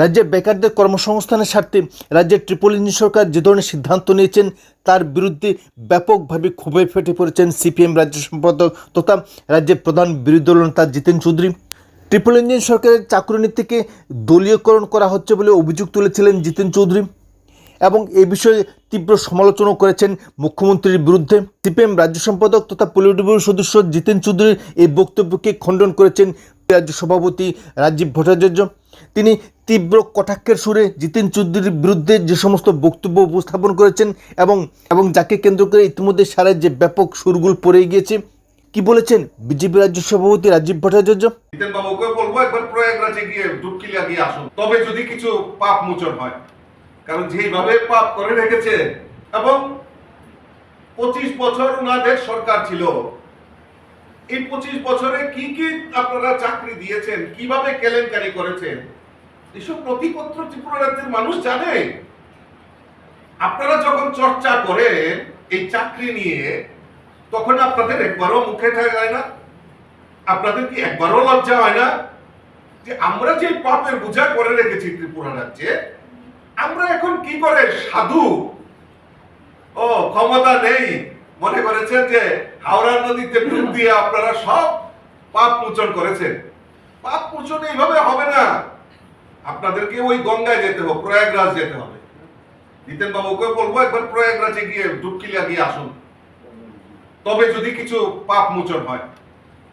রাজ্যে বেকারদের কর্মসংস্থানের স্বার্থে রাজ্যের ট্রিপল ইঞ্জিন সরকার যে ধরনের সিদ্ধান্ত নিয়েছেন, তার বিরুদ্ধে ব্যাপকভাবে ক্ষোভে ফেটে পড়েছেন সিপিএম রাজ্য সম্পাদক তথা রাজ্যের প্রধান বিরোধী দলনেতা জিতেন চৌধুরী। ট্রিপল ইঞ্জিন সরকারের চাকরিনীতিকে দলীয়করণ করা হচ্ছে বলে অভিযোগ তুলেছিলেন জিতেন চৌধুরী এবং এই বিষয়ে তীব্র সমালোচনা করেছেন মুখ্যমন্ত্রীর বিরুদ্ধে। সিপিএম রাজ্য সম্পাদক তথা পলিট সদস্য জিতেন চৌধুরীর এই বক্তব্যকে খণ্ডন করেছেন রাজ্য সভাপতি রাজীব ভট্টাচার্য। তিনি তীব্র কটাক্ষের সুরে জিতেন চৌধুরীর বিরুদ্ধে যে সমস্ত বক্তব্য উপস্থাপন করেছেন এবং এবং যাকে কেন্দ্র করে ইতিমধ্যে সারা যে ব্যাপক সুরগুল পড়ে গিয়েছে। কি বলেছেন বিজেপি রাজ্য সভাপতি রাজীব ভট্টাচার্য? বাবুকে বলব, একবার প্রয়াগরাজে গিয়ে লাগিয়ে আসুন। তবে যদি কিছু পাপ মোচন হয়, কারণ যেইভাবে পাপ করে রেখেছে, এবং পঁচিশ বছর সরকার ছিল এই পঁচিশ বছরে কি কি আপনারা চাকরি দিয়েছেন? কীভাবে কেলেঙ্কারি করেছেন? এসব নথিপত্র ত্রিপুরা রাজ্যের মানুষ জানে। আপনারা যখন চর্চা করেন এই চাকরি নিয়ে, তখন আপনাদের একবারও মুখে যায় না। আপনাদের কি একবারও লজ্জা হয় না? যে আমরা যে পাপের বোঝা করে রেখেছি ত্রিপুরা রাজ্যে, আমরা এখন কি করে সাধু? ও, ক্ষমতা নেই। মনে করেছেন যে হাওড়া নদীতে ডুব দিয়ে আপনারা সব পাপ মোচন করেছেন। পাপ মোচন এইভাবে হবে না। আপনাদেরকে ওই গঙ্গায় যেতে হবে, প্রয়াগরাজ যেতে হবে। জিতেন বাবুকে বলব, একবার প্রয়াগরাজে গিয়ে ডুবকি লাগিয়ে আসুন। তবে যদি কিছু পাপ মোচন হয়,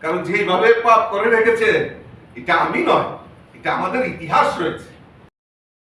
কারণ যেইভাবে পাপ করে রেখেছে, এটা আমি নয়, এটা আমাদের ইতিহাস রয়েছে।